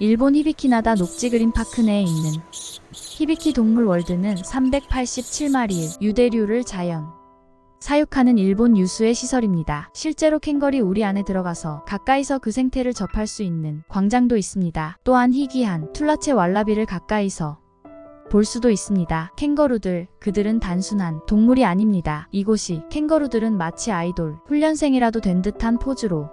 일본 히비키나다 녹지 그린 파크 내에 있는 히비키 동물 월드는 387마리의 유대류를 자연 사육하는 일본 유수의 시설입니다. 실제로 캥거리 우리 안에 들어가서 가까이서 그 생태를 접할 수 있는 광장도 있습니다. 또한 희귀한 툴라체 왈라비를 가까이서 볼 수도 있습니다. 캥거루들, 그들은 단순한 동물이 아닙니다. 이곳이 캥거루들은 마치 아이돌, 훈련생이라도 된 듯한 포즈로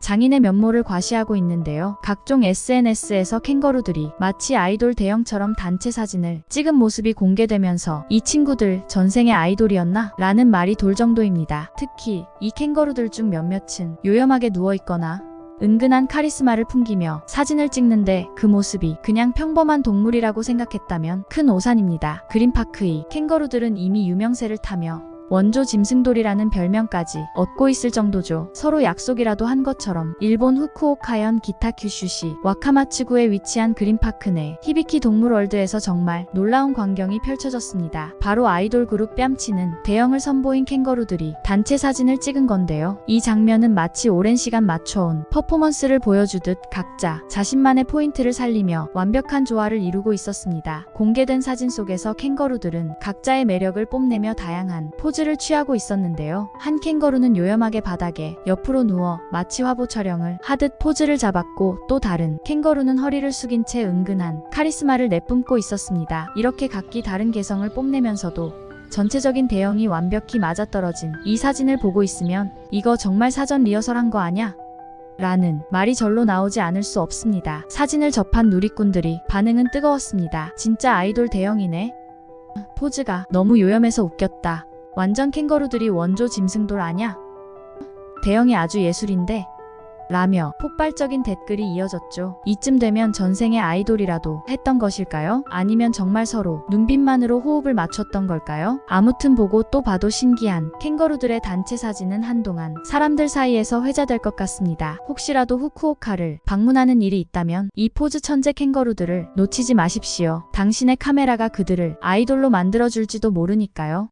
장인의 면모를 과시하고 있는데요. 각종 SNS에서 캥거루들이 마치 아이돌 대형처럼 단체 사진을 찍은 모습이 공개되면서 이 친구들 전생의 아이돌이었나? 라는 말이 돌 정도입니다. 특히 이 캥거루들 중 몇몇은 요염하게 누워있거나 은근한 카리스마를 풍기며 사진을 찍는데 그 모습이 그냥 평범한 동물이라고 생각했다면 큰 오산입니다. 그린파크의 캥거루들은 이미 유명세를 타며 원조 짐승돌이라는 별명까지 얻고 있을 정도죠. 서로 약속이라도 한 것처럼 일본 후쿠오카현 기타 큐슈시 와카마츠구에 위치한 그린파크 내 히비키 동물월드에서 정말 놀라운 광경이 펼쳐졌습니다. 바로 아이돌 그룹 뺨치는 대형을 선보인 캥거루들이 단체 사진을 찍은 건데요. 이 장면은 마치 오랜 시간 맞춰온 퍼포먼스를 보여주듯 각자 자신만의 포인트를 살리며 완벽한 조화를 이루고 있었습니다. 공개된 사진 속에서 캥거루들은 각자의 매력을 뽐내며 다양한 포즈 를 취하고 있었는데요. 한 캥거루는 요염하게 바닥에 옆으로 누워 마치 화보 촬영을 하듯 포즈를 잡았고 또 다른 캥거루는 허리를 숙인 채 은근한 카리스마를 내뿜고 있었습니다. 이렇게 각기 다른 개성을 뽐내면서도 전체적인 대형이 완벽히 맞아떨어진 이 사진을 보고 있으면 이거 정말 사전 리허설 한 거 아냐? 라는 말이 절로 나오지 않을 수 없습니다. 사진을 접한 누리꾼들이 반응은 뜨거웠습니다. 진짜 아이돌 대형이네. 포즈가 너무 요염해서 웃겼다. 완전 캥거루들이 원조 짐승돌 아냐? 대형이 아주 예술인데? 라며 폭발적인 댓글이 이어졌죠. 이쯤 되면 전생의 아이돌이라도 했던 것일까요? 아니면 정말 서로 눈빛만으로 호흡을 맞췄던 걸까요? 아무튼 보고 또 봐도 신기한 캥거루들의 단체 사진은 한동안 사람들 사이에서 회자될 것 같습니다. 혹시라도 후쿠오카를 방문하는 일이 있다면 이 포즈 천재 캥거루들을 놓치지 마십시오. 당신의 카메라가 그들을 아이돌로 만들어줄지도 모르니까요.